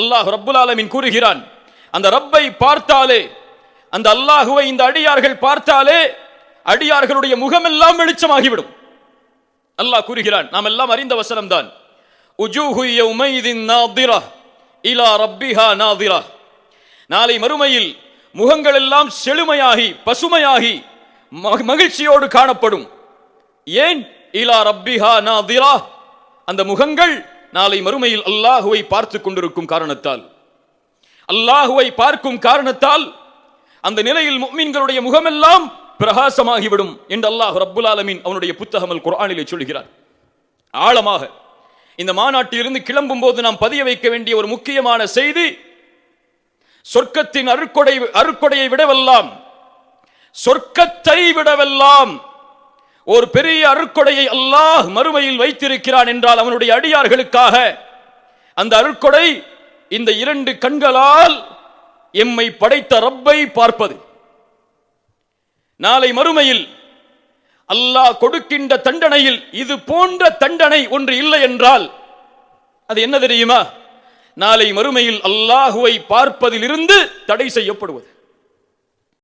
அல்லாஹ் ரப்புல் ஆலமின் கூறுகிறான். அந்த ரப்பை பார்த்தாலே அந்த அல்லாஹுவை இந்த அடியார்கள் பார்த்தாலே அடியார்களுடைய முகமெல்லாம் வெளிச்சமாகிவிடும். அல்லாஹ் கூறுகிறான் நாம் எல்லாம் அறிந்த வசனம் தான் இலா ரப்பிஹா நாதிரா. நாளை மறுமையில் முகங்கள் எல்லாம் செழுமையாகி பசுமையாகி மக- மகிழ்ச்சியோடு காணப்படும். ஏன்? இலா ரப்பிஹா நாதிரா. அந்த முகங்கள் நாளை மறுமையில் அல்லாஹுவை பார்த்து கொண்டிருக்கும் காரணத்தால். அல்லாஹுவை பார்க்கும் காரணத்தால் அந்த நிலையில் முக்மீன்களுடைய முகமெல்லாம் பிரகாசமாகிவிடும் என்று அல்லாஹ் ரப்புல் ஆலமீன் அவனுடைய புத்தகமல் குரானிலே சொல்கிறார். ஆழமாக இந்த மாநாட்டிலிருந்து கிளம்பும் போது நாம் பதிய வைக்க வேண்டிய ஒரு முக்கியமான செய்தி சொர்க்கத்தின் அருக்கொடை அருக்கொடையை விடவெல்லாம் சொர்க்கத்தை விடவெல்லாம் ஒரு பெரிய அருக்கொடையை அல்லாஹ் மறுமையில் வைத்திருக்கிறான் என்றால் அவனுடைய அடியார்களுக்காக அந்த அருக்கொடை இந்த இரண்டு கண்களால் எம்மை படைத்த ரப்பை பார்ப்பது. நாளை மறுமையில் அல்லாஹ் கொடுக்கின்ற தண்டனையில் இது போன்ற தண்டனை ஒன்று இல்லை என்றால் அது என்ன தெரியுமா? நாளை மறுமையில் அல்லாஹுவை பார்ப்பதிலிருந்து தடை செய்யப்படுவது.